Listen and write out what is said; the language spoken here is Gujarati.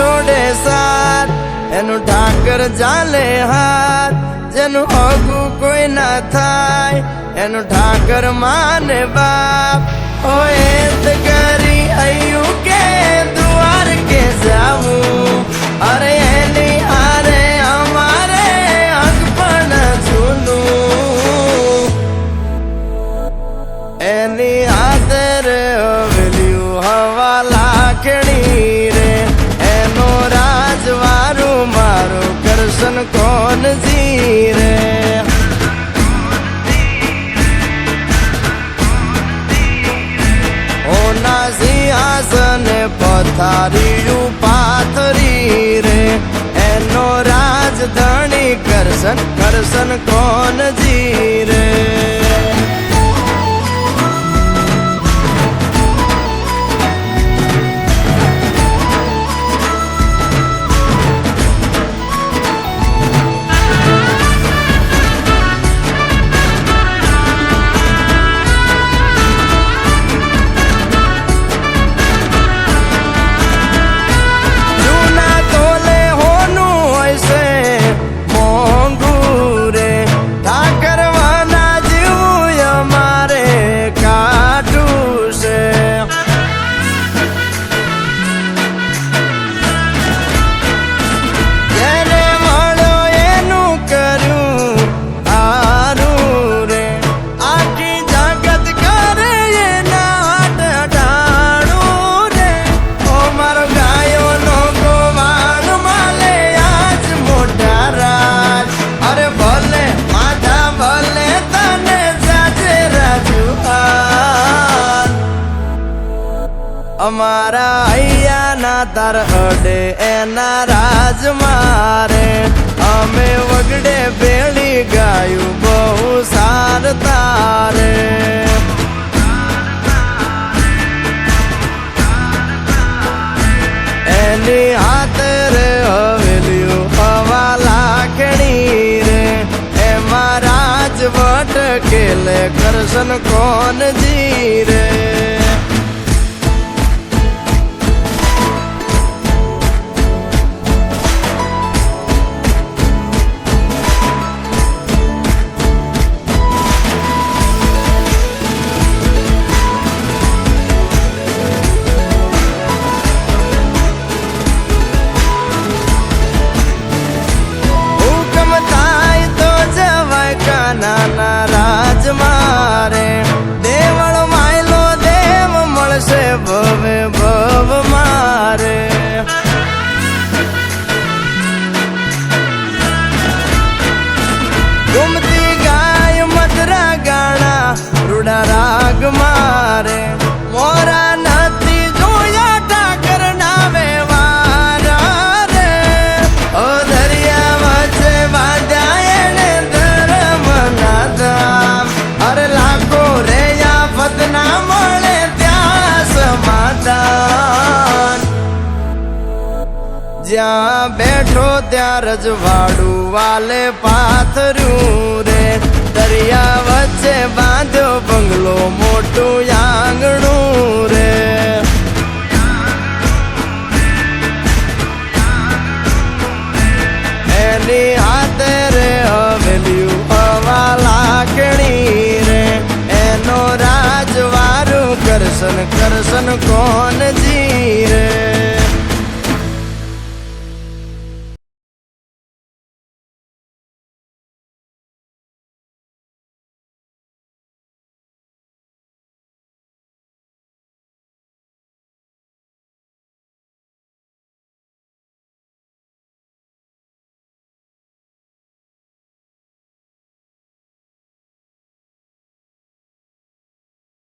છોડે સાથ, એનું ઠાકર ચાલે હાથ. જેનું હગું કોઈ ના થાય, એનું ઠાકર માને બાપ. હોય તો કરી અયું કે દ્વાર કે જાવું? અરે એની હારે અમારે અગપણ પણ જૂનું. એની આદર સિંહાસન પથારીયું પાથરી રે. એનો રાજધણી કરશન કરશન કોણ જી અમારા અહીંયાના તાર અડે, એના રાજ મારે. અમે વગડે ભેળી ગાયું, બહુ સાર તારે. એની હાથરે હવેલ્યું હવા લાખણી રે. એમાં રાજવટ કેલે કરશન કોણ જી જ્યાં બેઠો ત્યાં રજવાડું વાલે પાથર્યું રે. દરિયા વચ્ચે બાંધ્યો બંગલો મોટું આંગણું રે. એની હાથે રે હવેલ્યું હવા લાકડી રે. એનો રાજવારું કરશન કરશન કોણ જી રે?